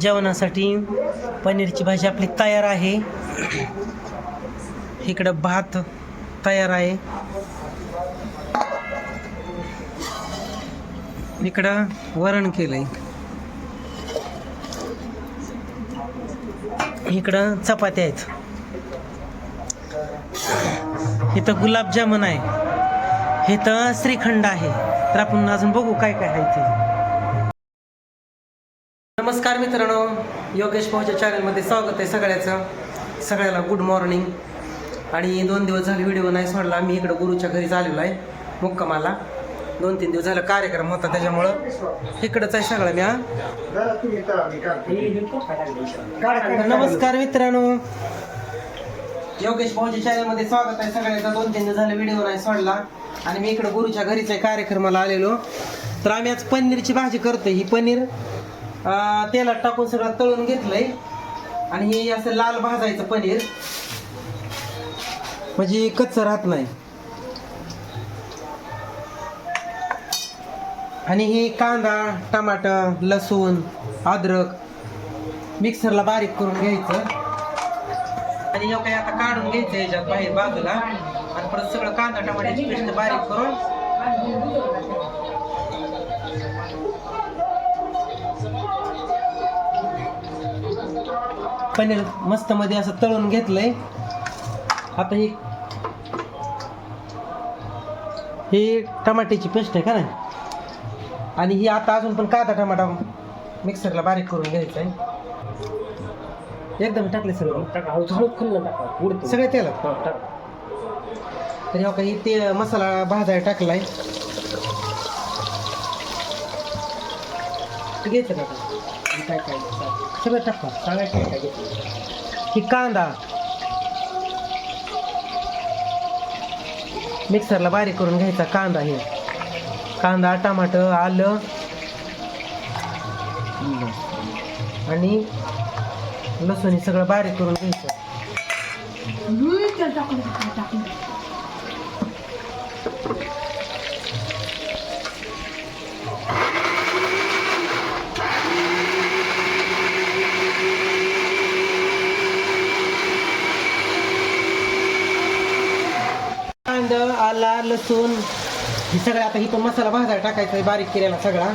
जेवणासाठी पनीरची भाजी आपली तयार आहे. इकडं भात तयार आहे. इकडं वरण केलंय. इकडं चपात्या आहेत. इथं गुलाबजामुन आहे. इथं श्रीखंड आहे. तर आपण अजून बघू काय काय आहे ते. मित्रांनो योगेश भाऊच्या चॅनलमध्ये स्वागत आहे सगळ्याचं. सगळ्याला गुड मॉर्निंग आणि दोन दिवस झाले व्हिडिओ नाही सोडला मी इकडं गुरुच्या घरी आलेलो आहे मुक्कामाला. दोन तीन दिवस झाला कार्यक्रम होता त्याच्यामुळं. इकडंच आहे सगळं मी नमस्कार मित्रांनो. योगेश भाऊच्या चॅनलमध्ये स्वागत आहे सगळ्याचा. दोन तीन दिवस झाले व्हिडिओ नाही सोडला. आणि मी इकडं गुरुच्या घरीच्या कार्यक्रमाला आलेलो. तर आम्ही आज पनीरची भाजी करतोय. ही पनीर तेलात टाकून सगळं तळून घेतलंय. आणि हे असं लाल भाजायचं पनीर. म्हणजे कच्चं राहत नाही. आणि हे कांदा टमाटर लसूण अद्रक मिक्सरला बारीक करून घ्यायचं. आणि हे काही आता काढून घ्यायचं याच्यात बाहेर बाजूला. आणि परत सगळं कांदा टमाट्याची पेस्ट बारीक करून. पनीर मस्त मध्ये असं तळून घेतलंय. आता ही ही टमाट्याची पेस्ट आहे का नाही? आणि ही आता अजून पण कांदा टमाटा मिक्सरला बारीक करून घ्यायचा आहे एकदम टाकले सगळं. सगळे तेलात. तर ह्या काही ते मसाला भाजायला टाकलाय. घ्यायचं का? काय काय सगळं टाका काय घेतलं कांदा. मिक्सरला बारीक करून घ्यायचा कांदा हे. कांदा टमाटर आलं. आणि लसूण हे सगळं बारीक करून घ्यायचं. लसूण हे सगळं आता इथं मसाला भाजायला टाकायचा आहे बारीक केलेला सगळा.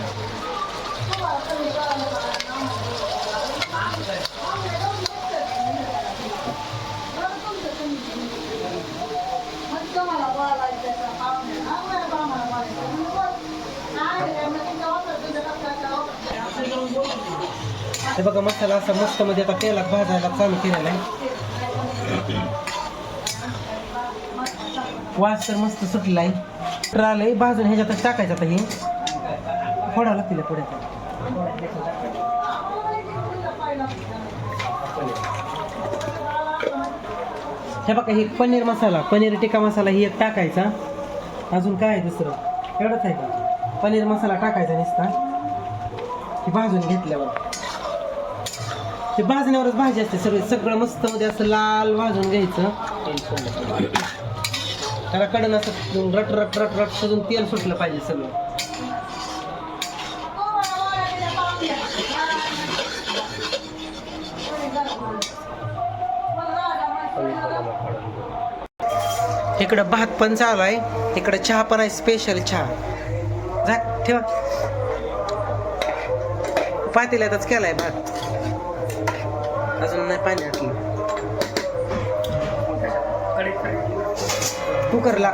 हे बघा मसाला असा मस्त मध्ये आता तेलात भाजायला चालू केलेला आहे. वास तर मस्त सुटलाय. आहे तर आलंय भाजून ह्याच्यातच टाकायचं आता हे. फोडावं लागतील पुढे. हे बघा हे पनीर मसाला पनीर टिक्का मसाला ही एक टाकायचा. अजून काय आहे दुसरं? एवढंच आहे का? पनीर मसाला टाकायचा नुसता. हे भाजून घेतल्यावर. ते भाजण्यावरच भाजी असते सगळे सगळं मस्त मध्ये असं लाल भाजून घ्यायचं. त्याला कडन असं रट रट रट रट सजून तेल सुटलं पाहिजे सगळं. इकडं भात पण चालू आहे. इकडं चहा पण आहे स्पेशल चहा. जा ठेवा. पातेल्यातच केलाय भात. अजून नाही पाणी आटलं. कुकरला.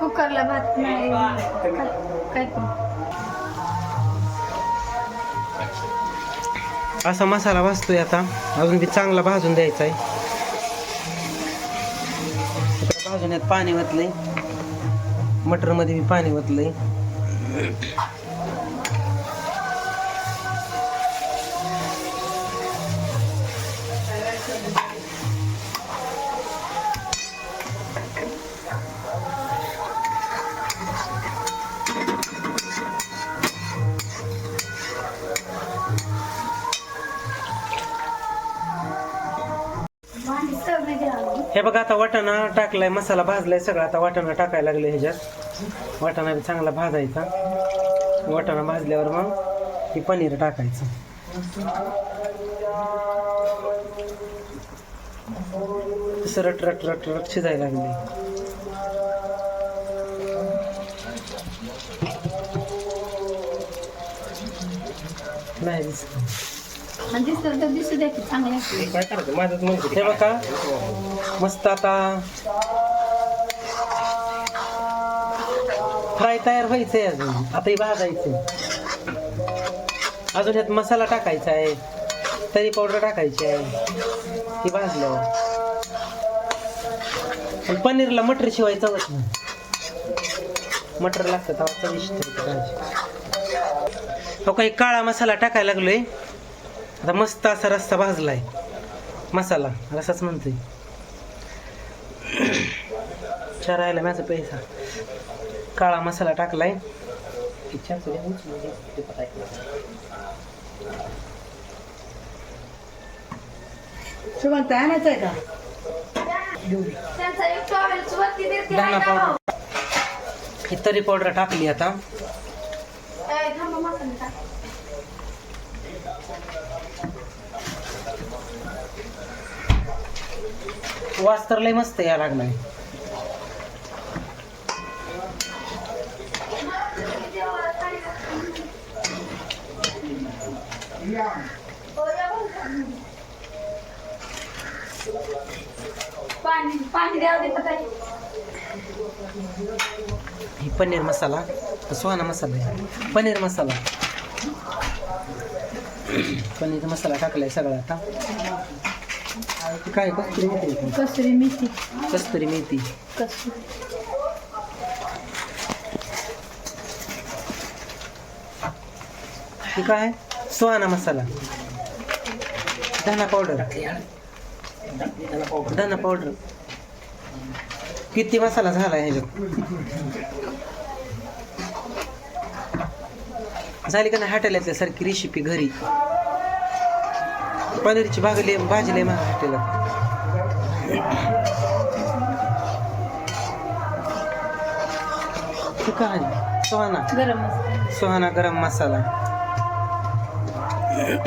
कुकरला भात नाही. काय- काय करू असा मसाला भाजतोय आता. अजून बी चांगला भाजून द्यायचा आहे भाजून यात पाणी ओतलंय. मटरमध्ये बी पाणी ओतलंय. हे बघा आता वाटाणा टाकलाय मसाला भाजलाय सगळा. आता वाटाणा टाकायला लागले ह्याच्यात. वाटाणा बी चांगला भाजायचा. वाटाणा भाजल्यावर मग हे पनीर टाकायचं. रट रट रट रट शिजायला लागले नाही दिसत. आणि दिसतं तर दिसू द्या की चांगलं. काय करायचं? माझंच म्हणतो. हे बघा. मस्त आता. फ्राय तयार व्हायचंय अजून. आता हे भाजायचं अजून ह्यात मसाला टाकायचा आहे. तरी पावडर टाकायची आहे. ती भाजल्यावर. पण पनीरला मटर शिवाय चवत नाही. मटर लागतं तेव्हा चविष्ट हो काही काळा मसाला टाकायला लागलोय. आता मस्त असा रस्ता भाजलाय. मसाला रसाच म्हणतोय. चरायला माझा पैसा काळा मसाला टाकलाय. इच्छा आणायचं आहे का? पावडर ही तरी पावडर टाकली आता. ए, थांबा मसाला टाक. वास तर लय मस्त या लागलाय पाणी द्यावं. ही पनीर मसाला सुहाना मसाला पनीर मसाला. पनीर मसाला टाकलाय सगळा आता. काय कस्तुरी मेथी आहे का? कसुरी मेथी. कस्तुरी मेथी. कसुरी हे काय? सुहाना मसाला. धना पावडर धना पावडर किती मसाला झाला ह्याच्यात? झाली का नाही हॉटेलातल्या सारखी रेसिपी घरी? पनीरची भागली भाजी लय महाग हॉटेलात. सुहाना. गरम मसाला. सुहाना गरम मसाला. किती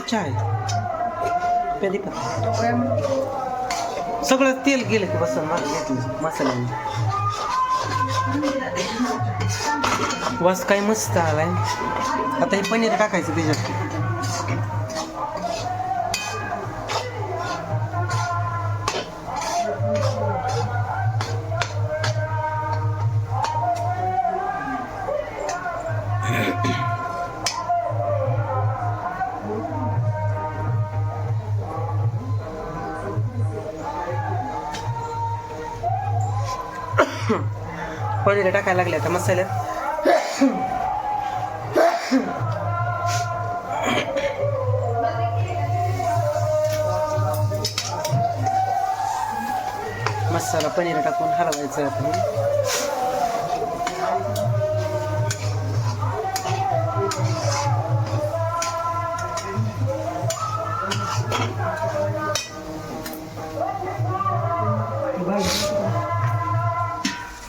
चाय कधी पण सगळं तेल गेलं की बस घेतलं मसाल्याने वास काय मस्त आलाय आता हे पनीर टाकायचं त्याच्यात पनीर टाकायला लागले आता मसाल्यात मसाला पनीर टाकून हलवायचं आपण.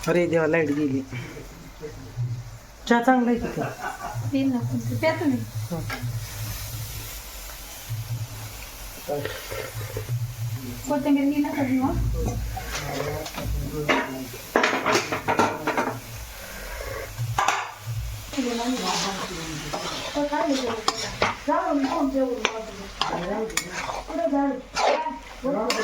अरे देवा लाइट गेली. चहा चांगला आहे तिथं. येईल ना पण ते तुम्ही. कोथिंबीर घेईन ना कधी मग. जनरेटर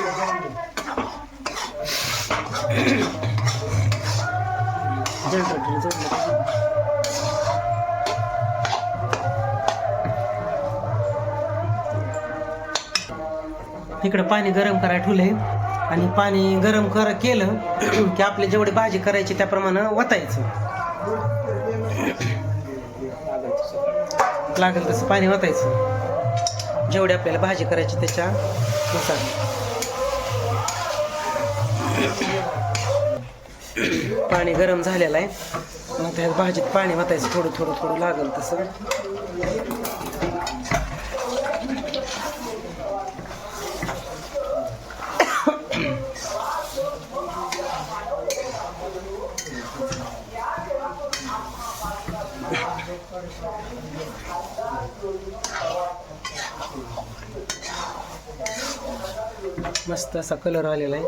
इकडं पाणी गरम करायला ठेवलंय. आणि पाणी गरम कर केलं की आपली जेवढी भाजी करायची त्याप्रमाणे वतायचं. लागेल तसं पाणी वतायचं. जेवढी आपल्याला भाजी करायची त्याच्यानुसार पाणी गरम झालेलं आहे. मग त्या भाजीत पाणी वाटायचं थोडं थोडं थोडं लागेल तसं. मस्त असा कलर आलेला आहे.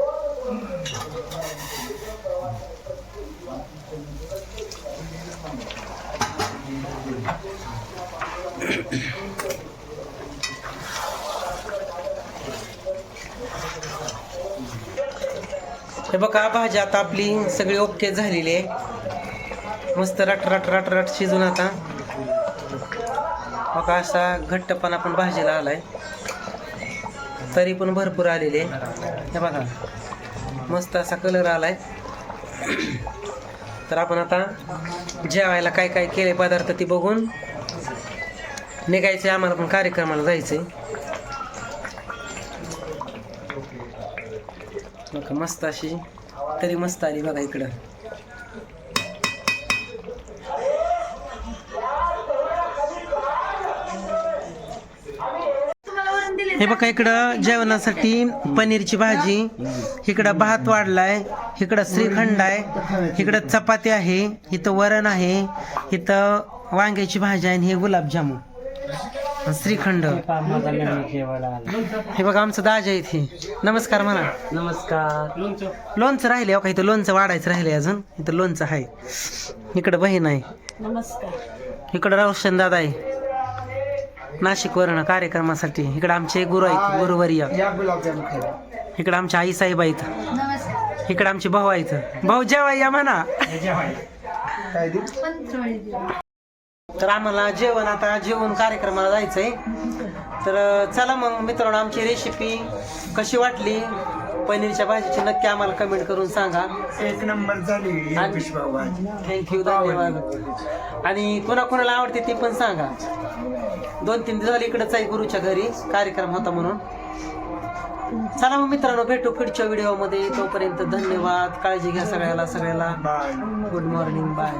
हे बघा भाजी आता आपली सगळी ओके झालेली आहे. मस्त रट रट रट रट शिजून आता. का असा घट्टपणा पण भाजीला आलाय. तरी पण भरपूर आलेले हे बघा मस्त असा कलर आलाय. तर आपण आता जेवायला काय काय केले पदार्थ ती बघून निघायचे आम्हाला पण कार्यक्रमाला जायचंय. बघा मस्त अशी तरी मस्त आली बघा इकडं. हे बघा इकडं जेवणासाठी पनीरची भाजी इकडं भात वाढलाय इकडं श्रीखंड आहे इकडं चपाती आहे इथं वरण आहे इथं वांग्याची भाजी आहे आणि हे गुलाबजामुन आणि श्रीखंड. हे बघा आमचं दाजा आहे इथे नमस्कार म्हणा. नमस्कार. लोणचं राहिले हो का? इथं लोणचं वाढायचं राहिले अजून. इथं लोणचं आहे. इकडं बहीण आहे. नमस्कार. इकडं रोशन दादा आहे. नाशिक वर्ण कार्यक्रमासाठी. इकडं आमचे गुरु आहेत गुरुवर्य. इकडं आमच्या आई साहेब आहेत. इकडं आमचे भाऊ आहेत. भाऊ जेवा या म्हणा. तर आम्हाला जेवण आता जेवण कार्यक्रमाला जायचंय. तर चला मग मित्रांनो आमची रेसिपी कशी वाटली? पनीरच्या भाजीची नक्की आम्हाला कमेंट करून सांगा. एक नंबर झाली आणि- थँक्यू धन्यवाद. आणि कोणाकोणाला आवडते ते पण सांगा. दोन तीन दिवस झाले इकडेच आहे गुरुच्या घरी. कार्यक्रम होता म्हणून. चला मग मित्रांनो भेटू पुढच्या व्हिडिओमध्ये तोपर्यंत धन्यवाद. काळजी घ्या सगळ्याला सगळ्याला. Bye good morning bye